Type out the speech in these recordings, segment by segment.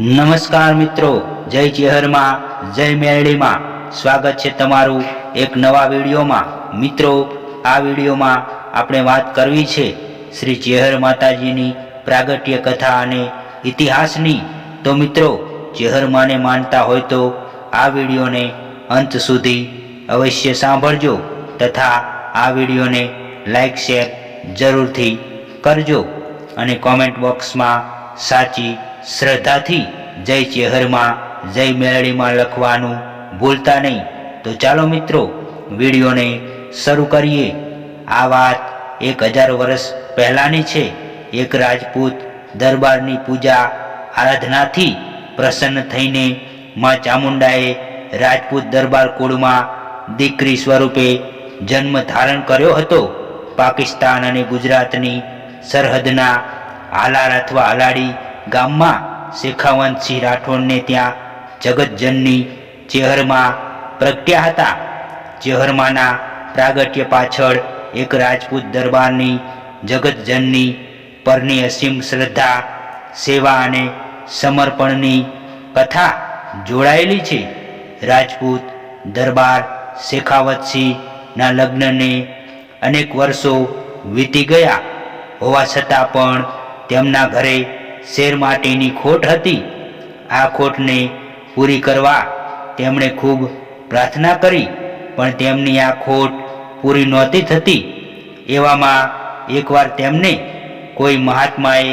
નમસ્કાર મિત્રો, જય ચેહરમાં, જય મેરડીમાં. સ્વાગત છે તમારું એક નવા વિડીયોમાં. મિત્રો, આ વિડીયોમાં આપણે વાત કરવી છે શ્રી ચેહર માતાજીની પ્રાગટ્ય કથા અને ઇતિહાસની. તો મિત્રો ચેહરમાને માનતા હોય તો આ વિડીયોને અંત સુધી અવશ્ય સાંભળજો તથા આ વિડીયોને લાઈક, શેર જરૂરથી કરજો અને કોમેન્ટ બોક્સમાં સાચી શ્રદ્ધાથી જય ચેહરમાં, જય મેળડીમાં લખવાનું ભૂલતા નહીં. તો ચાલો મિત્રો, વિડીયોને શરૂ કરીએ. આ વાત એક હજાર વર્ષ પહેલાંની છે. એક રાજપૂત દરબારની પૂજા આરાધનાથી પ્રસન્ન થઈને માં ચામુંડાએ રાજપૂત દરબાર કુળમાં દીકરી સ્વરૂપે જન્મ ધારણ કર્યો હતો. પાકિસ્તાન અને ગુજરાતની સરહદના હાલાર અથવા હાલાડી ગામમાં શેખાવંતસિંહ રાઠોડને ત્યાં જગતજનની ચેહરમાં પ્રગટ્યા હતા. ચેહરમાના પ્રાગટ્ય પાછળ એક રાજપૂત દરબારની જગતજનની પરની અસીમ શ્રદ્ધા, સેવા અને સમર્પણની કથા જોડાયેલી છે. રાજપૂત દરબાર શેખાવતસિંહના લગ્નને અનેક વર્ષો વીતી ગયા હોવા છતાં પણ તેમના ઘરે શેર માટેની ખોટ હતી. આ ખોટને પૂરી કરવા તેમણે ખૂબ પ્રાર્થના કરી, પણ તેમની આ ખોટ પૂરી નહોતી થતી. એવામાં એકવાર તેમને કોઈ મહાત્માએ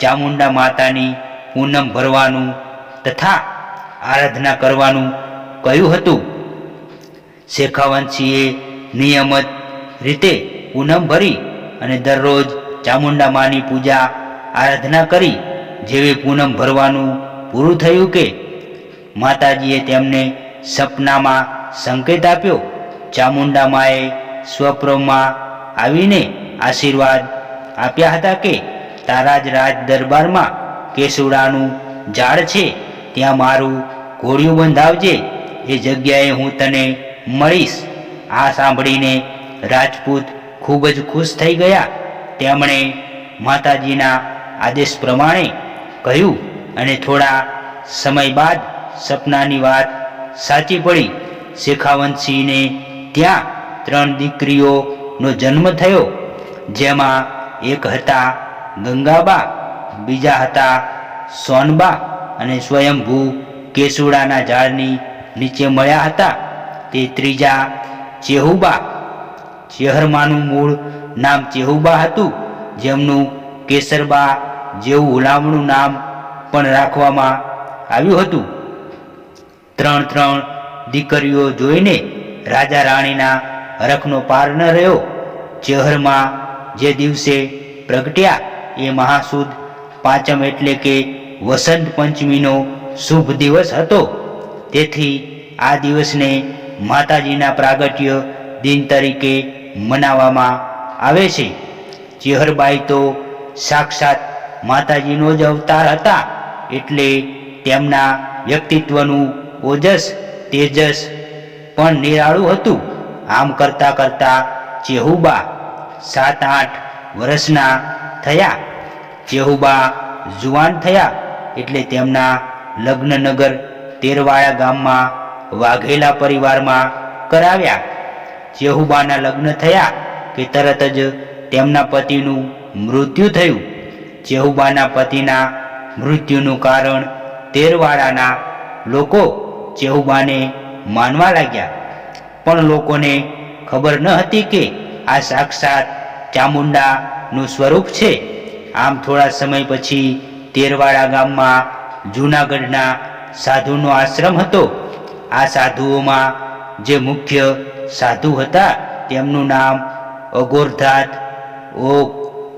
ચામુંડા માતાની પૂનમ ભરવાનું તથા આરાધના કરવાનું કહ્યું હતું. શેખાવંશીએ નિયમિત રીતે પૂનમ ભરી અને દરરોજ ચામુંડા માની પૂજા આરાધના કરી, જેવી પૂનમ ભરવાનું પૂરું થયું કે? માતાજીએ તેમને સપનામાં સંકેત આપ્યો ચામુંડા માએ સ્વપ્રમાં આવીને આશીર્વાદ આપ્યા હતા કે તારા જ રાજ દરબારમાં કેસુડાનું ઝાડ છે, ત્યાં મારું ઘોડિયું બંધાવજે, એ જગ્યાએ હું તને મળીશ. આ સાંભળીને રાજપૂત ખૂબ જ ખુશ થઈ ગયા. તેમણે માતાજીના આદેશ પ્રમાણે કહ્યું અને થોડા સમય બાદ સપનાની વાત સાચી પડી. શેખાવંતસિંહને ત્યાં ત્રણ દીકરીઓનો જન્મ થયો, જેમાં એક હતા ગંગાબા, બીજા હતા સોનબા અને સ્વયંભૂ કેસુડાના ઝાડની નીચે મળ્યા હતા. તે ત્રીજા ચેહુબા, ચેહરમાનું મૂળ નામ ચેહુબા હતું, જેમનું કેસરબા જેવું હુલામણું નામ પણ રાખવામાં આવ્યું હતું. ત્રણ ત્રણ દીકરીઓ જોઈને રાજા રાણીના હરખનો પાર ન રહ્યો. ચહેરમાં જે દિવસે પ્રગટ્યા એ મહાસુદ પાંચમ એટલે કે વસંત પંચમીનો શુભ દિવસ હતો. તેથી આ દિવસને માતાજીના પ્રાગટ્ય દિન તરીકે મનાવવામાં આવે છે. ચેહરબાઈ તો સાક્ષાત માતાજીનો જ અવતાર હતા. એટલે તેમના વ્યક્તિત્વનું ઓજસ તેજસ પણ નિરાળું હતું. આમ કરતા કરતા ચેહુબા સાત આઠ વર્ષના થયા. ચેહુબા જુવાન થયા. એટલે તેમના લગ્નનગર તેરવાળા ગામમાં વાઘેલા પરિવારમાં કરાવ્યા. ચેહુબાના લગ્ન થયા કે તરત જ તેમના પતિનું મૃત્યુ થયું. ચેહુબાના પતિના મૃત્યુનું કારણ તેરવાડાના લોકો ચેહુબાને માનવા લાગ્યા. પણ લોકોને ખબર ન હતી કે આ સાક્ષાત ચામુંડાનું સ્વરૂપ છે. આમ થોડા સમય પછી તેરવાડા ગામમાં જૂનાગઢના સાધુનો આશ્રમ હતો. આ સાધુઓમાં જે મુખ્ય સાધુ હતા, તેમનું નામ અગોરધાત ઓ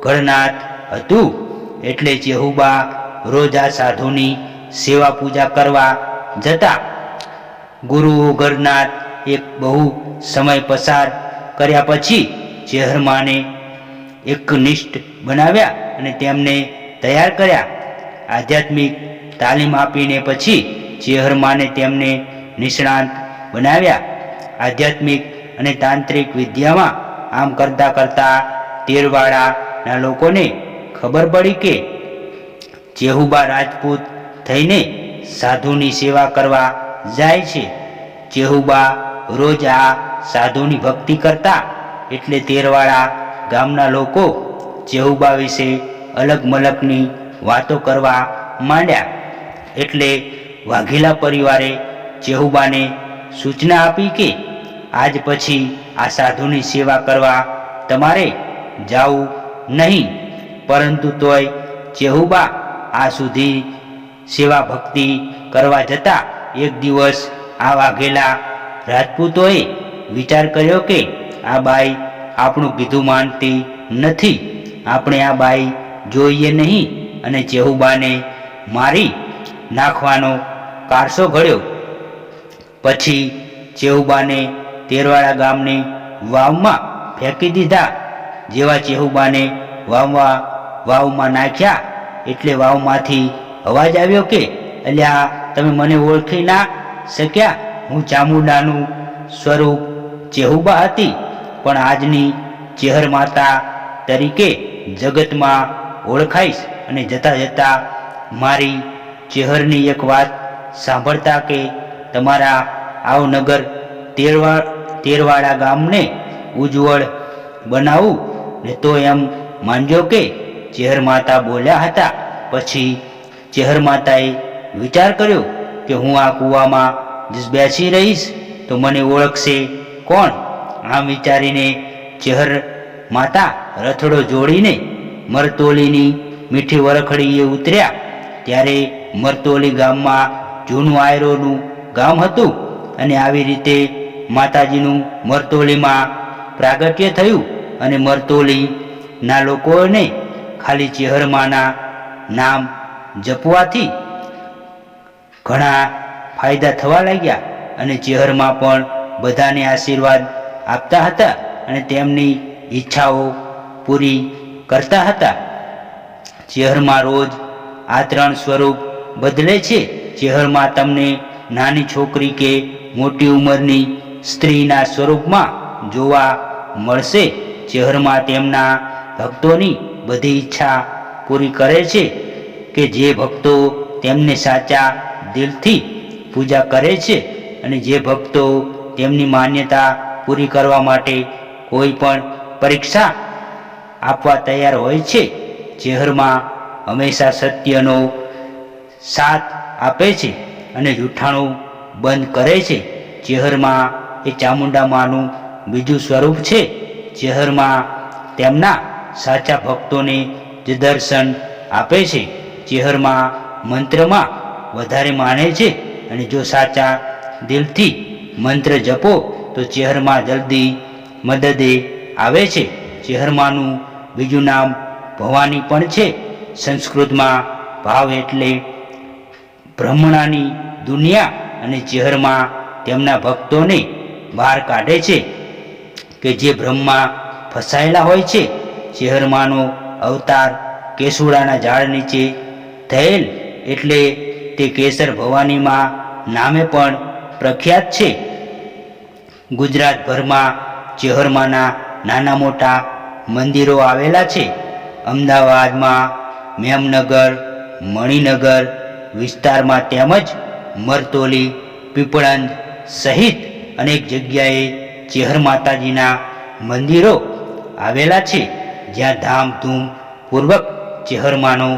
ગઢનાથ હતું. એટલે ચેહુબા રોજ સાધુની સેવા પૂજા કરવા જતા ગુરુ ગરનાથ એક બહુ સમય પસાર કર્યા પછી ચેહરમાને એકનિષ્ઠ બનાવ્યા અને તેમને તૈયાર કર્યા. આધ્યાત્મિક તાલીમ આપીને પછી ચેહરમાને તેમને નિષ્ણાંત બનાવ્યા. આધ્યાત્મિક અને તાંત્રિક વિદ્યામાં આમ કરતાં કરતાં તેરવાડાના લોકોને ખબર પડી કે ચેહુબા રાજપૂત થઈને સાધુની સેવા કરવા જાય છે. ચેહુબા રોજ આ સાધુની ભક્તિ કરતા એટલે તેરવાળા ગામના લોકો ચેહુબા વિશે અલગ મલકની વાતો કરવા માંડ્યા. એટલે વાઘેલા પરિવારે ચેહુબાને સૂચના આપી કે આજ પછી આ સાધુની સેવા કરવા તમારે જાવું નહીં. પરંતુ તોય ચેહુબા આ સુધી સેવા ભક્તિ કરવા જતા એક દિવસ આ વાઘેલા રાજપૂતોએ વિચાર કર્યો કે આ બાઈ આપણું કીધું માનતી નથી. આપણે આ બાઈ જોઈએ નહીં અને ચેહુબાને મારી નાખવાનો કારસો ઘડ્યો. પછી ચેહુબાને તેરવાડા ગામની વાવમાં ફેંકી દીધા. જેવા ચેહુબાને વાવમાં વાવમાં નાખ્યા એટલે વાવમાંથી અવાજ આવ્યો કે, અલ્યા, તમે મને ઓળખી ના શક્યા? હું ચામુંડાનું સ્વરૂપ ચેહુબા હતી, પણ આજની ચેહર માતા તરીકે જગતમાં ઓળખાઈશ અને જતા જતા મારી ચેહરની એક વાત સાંભળતા કે તમારા આવનગર તેરવા, તેરવાડા ગામને ઉજ્જવળ બનાવું. ને તો એમ માનજો કે ચેહર માતા બોલ્યા હતા. પછી ચેહર માતાએ વિચાર કર્યો કે હું આ કૂવામાં બેસી રહીશ, તો મને ઓળખશે કોણ? આમ વિચારીને ચેહર માતા રથડો જોડીને મરતોલીની મીઠી વરખડીએ ઉતર્યા. ત્યારે મરતોલી ગામમાં જૂનું આયરોનું ગામ હતું અને આવી રીતે માતાજીનું મરતોલીમાં પ્રાગટ્ય થયું અને મરતોલીના લોકોને ખાલી ચેહરમાના નામ જપવાથી ઘણા ફાયદા થવા લાગ્યા અને ચેહરમાં પણ બધાને આશીર્વાદ આપતા હતા અને તેમની ઈચ્છાઓ પૂરી કરતા હતા. ચેહરમાં રોજ આ ત્રણ સ્વરૂપ બદલે છે. ચેહરમાં તમને નાની છોકરી કે મોટી ઉંમરની સ્ત્રીના સ્વરૂપમાં જોવા મળશે. ચેહરમાં તેમના ભક્તોની બધી ઈચ્છા પૂરી કરે છે કે જે ભક્તો તેમને સાચા દિલથી પૂજા કરે છે અને જે ભક્તો તેમની માન્યતા પૂરી કરવા માટે કોઈ પણ પરીક્ષા આપવા તૈયાર હોય છે જેહરમાં હંમેશા સત્યનો સાથ આપે છે અને જૂઠાણું બંધ કરે છે. ચેહરમાં એ ચામુંડા માનું બીજું સ્વરૂપ છે. ચેહરમાં તેમના સાચા ભક્તોને જે દર્શન આપે છે, ચેહરમાં, મંત્રમાં વધારે માને છે અને જો સાચા દિલથી મંત્ર જપો, તો ચેહરમાં જલ્દી મદદે આવે છે. ચેહરમાનું બીજું નામ ભવાની પણ છે. સંસ્કૃતમાં ભાવ એટલે બ્રહ્મણાની દુનિયા અને ચેહરમાં તેમના ભક્તોને બહાર કાઢે છે કે જે બ્રહ્મા ફસાયેલા હોય છે. ચેહરમાનો અવતાર કેસુડાના ઝાડ નીચે થયેલ એટલે તે કેસર ભવાનીમાં નામે પણ પ્રખ્યાત છે. ગુજરાતભરમાં ચેહરમાના નાના મોટા મંદિરો આવેલા છે. અમદાવાદમાં મેમનગર, મણિનગર વિસ્તારમાં તેમજ મરતોલી, પીપળંદ સહિત અનેક જગ્યાએ ચેહર માતાજીના મંદિરો આવેલા છે. જ્યાં ધામધૂમ પૂર્વક ચેહરમાનો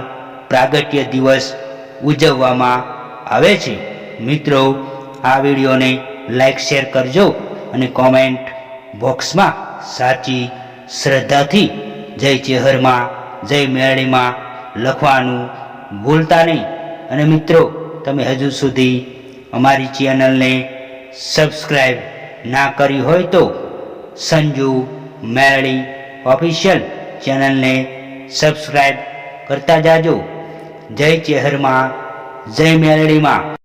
પ્રાગટ્ય દિવસ ઉજવવામાં આવે છે. મિત્રો, આ વિડીયોને લાઈક, શેર કરજો અને કોમેન્ટ બોક્સમાં સાચી શ્રદ્ધાથી જય ચેહરમાં, જય મેળીમાં લખવાનું ભૂલતા નહીં. અને મિત્રો, તમે હજુ સુધી અમારી ચેનલને સબસ્ક્રાઈબ ના કરી હોય તો સંજુ મેરડી ઓફિશિયલ ચેનલને સબસ્ક્રાઈબ કરતા જાજો. જય ચેહરમાં જય મેરડીમાં